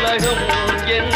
உலகம் என்